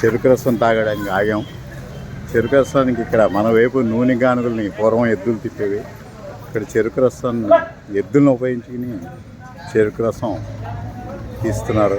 చెరుకు రసం తాగడానికి ఆగాం. చెరుకు రసానికి ఇక్కడ మన వైపు నూనె గానుగులని పూర్వం ఎద్దులు తిప్పేవి. ఇక్కడ చెరుకు రసం ఎద్దులను ఉపయోగించుకుని చెరుకు రసం తీస్తున్నారు.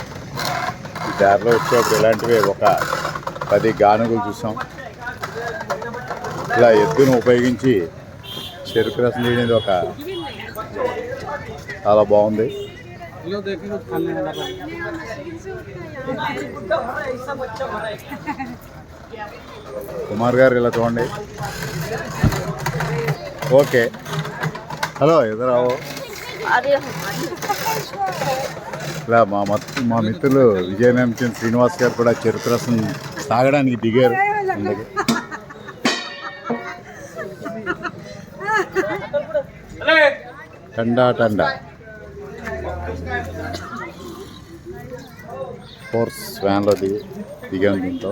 దారిలో వచ్చేప్పుడు ఇలాంటివి ఒక పది గానుగులు చూసాం. ఇలా ఎద్దును ఉపయోగించి చెరుకు రసం తీయడం ఒక చాలా బాగుంది. కుమార్ గారు ఇలా చూడండి. ఓకే. హలో ఎదురావు? ఇలా మా మత్ మా మిత్రులు విజయనారాయణ శ్రీనివాస్ గారు కూడా చెరుకు రసం తాగడానికి దిగారు టండా టండా. ఫోర్స్ వ్యాన్లో దిగి దిగాను దీంతో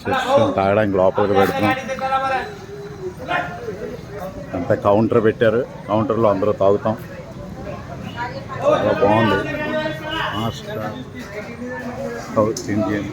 చెట్టు తాగడానికి లోపలికి పెడుతున్నాం అంతా కౌంటర్ పెట్టారు కౌంటర్లో అందరూ తాగుతాం చాలా బాగుంది మాస్టర్ సౌత్ ఇండియన్